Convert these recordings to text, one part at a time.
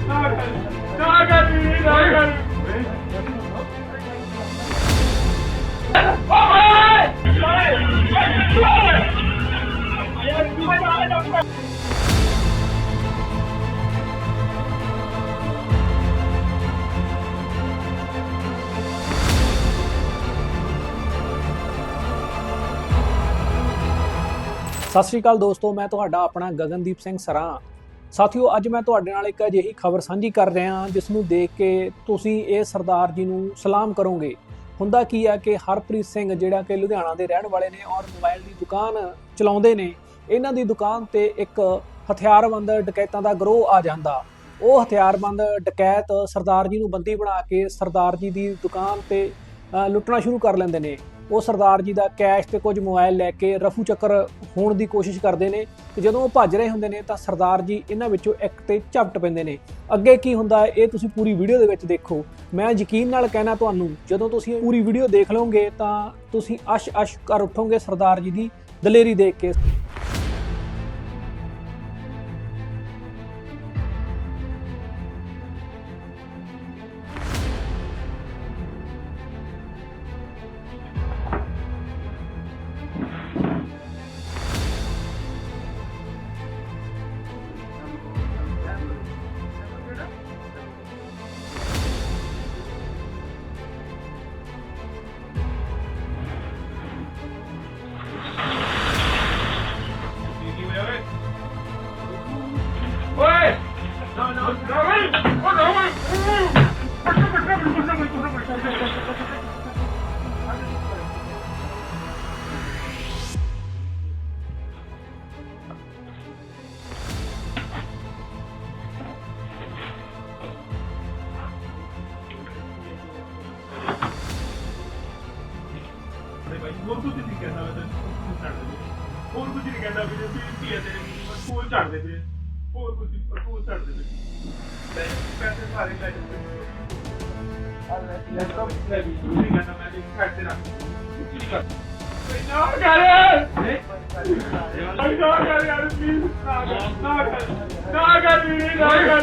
ਨਾ ਕਰੀ ਨਾ ਕਰੀ ਨਾ ਕਰੀ ਸਤਿ ਸ਼੍ਰੀ ਅਕਾਲ ਦੋਸਤੋ, ਮੈਂ ਤੁਹਾਡਾ ਆਪਣਾ ਗਗਨਦੀਪ ਸਿੰਘ ਸਰਾਂ। ਸਾਥੀਓ, ਅੱਜ ਮੈਂ ਤੁਹਾਡੇ ਨਾਲ ਇੱਕ ਅਜਿਹੀ ਖਬਰ ਸਾਂਝੀ ਕਰ ਰਿਹਾ ਜਿਸ ਨੂੰ ਦੇਖ ਕੇ ਤੁਸੀਂ ਇਹ ਸਰਦਾਰ ਜੀ ਨੂੰ ਸਲਾਮ ਕਰੋਗੇ। ਹੁੰਦਾ ਕੀ ਆ ਕਿ ਹਰਪ੍ਰੀਤ ਸਿੰਘ, ਜਿਹੜਾ ਕਿ ਲੁਧਿਆਣਾ ਦੇ ਰਹਿਣ ਵਾਲੇ ਨੇ ਔਰ ਮੋਬਾਈਲ ਦੀ ਦੁਕਾਨ ਚਲਾਉਂਦੇ ਨੇ, ਇਹਨਾਂ ਦੀ ਦੁਕਾਨ ਤੇ ਇੱਕ ਹਥਿਆਰਬੰਦ ਡਕੈਤਾਂ ਦਾ ਗਰੋਹ ਆ ਜਾਂਦਾ। ਉਹ ਹਥਿਆਰਬੰਦ ਡਕੈਤ ਸਰਦਾਰ ਜੀ ਨੂੰ ਬੰਦੀ ਬਣਾ ਕੇ ਸਰਦਾਰ ਜੀ ਦੀ ਦੁਕਾਨ ਤੇ ਲੁੱਟਣਾ ਸ਼ੁਰੂ ਕਰ ਲੈਂਦੇ ਨੇ। ਉਹ ਸਰਦਾਰ ਜੀ ਦਾ ਕੈਸ਼ ਤੇ ਕੁਝ ਮੋਬਾਈਲ ਲੈ ਕੇ ਰਫੂ ਚੱਕਰ ਹੋਣ ਦੀ ਕੋਸ਼ਿਸ਼ ਕਰਦੇ ਨੇ ਤੇ ਜਦੋਂ ਉਹ ਭੱਜ ਰਹੇ ਹੁੰਦੇ ਨੇ ਤਾਂ ਸਰਦਾਰ ਜੀ ਇਹਨਾਂ ਵਿੱਚੋਂ ਇੱਕ ਤੇ ਝਪਟ ਪੈਂਦੇ ਨੇ। ਅੱਗੇ ਕੀ ਹੁੰਦਾ ਹੈ ਇਹ ਤੁਸੀਂ ਪੂਰੀ ਵੀਡੀਓ ਦੇ ਵਿੱਚ ਦੇਖੋ। ਮੈਂ ਯਕੀਨ ਨਾਲ ਕਹਿਣਾ ਤੁਹਾਨੂੰ, ਜਦੋਂ ਤੁਸੀਂ ਪੂਰੀ ਵੀਡੀਓ ਦੇਖ ਲਓਗੇ ਤਾਂ ਤੁਸੀਂ ਅਸ਼ ਅਸ਼ ਕਰ ਉੱਠੋਗੇ ਸਰਦਾਰ ਜੀ ਦੀ ਦਲੇਰੀ ਦੇਖ ਕੇ। ਹੋਰ ਕੁਝ ਨਹੀਂ ਕਹਿੰਦਾ ਮੈਂ ਤੈਨੂੰ ਛੱਡ ਦੇ। ਹੋਰ ਕੁਝ ਨਹੀਂ ਕਹਿੰਦਾ ਵੀ ਕੀ ਹੈ ਤੇਰੇ ਸਕੂਲ ਛੱਡ ਦੇ ਵੀਰੇ। ਹੋਰ ਕੁਝ ਸਕੂਲ ਛੱਡ ਦੇ ਵੀਰੇ ਪੈਸੇ ਪੈਸੇ ਸਾਰੇ ਲੈ ਜਾ ਲੈਪਟਾਪ ਲੈ ਵੀ। ਨਹੀਂ ਕਹਿੰਦਾ ਮੈਂ ਤੇ ਛੱਡ ਦੇ ਰੱਖ। ਕੁਝ ਨਹੀਂ ਕਰ ਨਾ ਕਰ। ਨਾ ਕਰ ਯਾਰ ਪਲੀਜ਼ ਨਾ ਕਰ। ਨਾ ਕਰ। ਨਾ ਕਰ ਵੀਰੇ ਨਾ ਕਰ।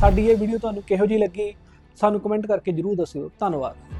ਸਾਡੀ ਇਹ ਵੀਡੀਓ ਤੁਹਾਨੂੰ ਕਿਹੋ ਜਿਹੀ ਲੱਗੀ ਸਾਨੂੰ ਕਮੈਂਟ ਕਰਕੇ ਜਰੂਰ ਦੱਸਿਓ। ਧੰਨਵਾਦ।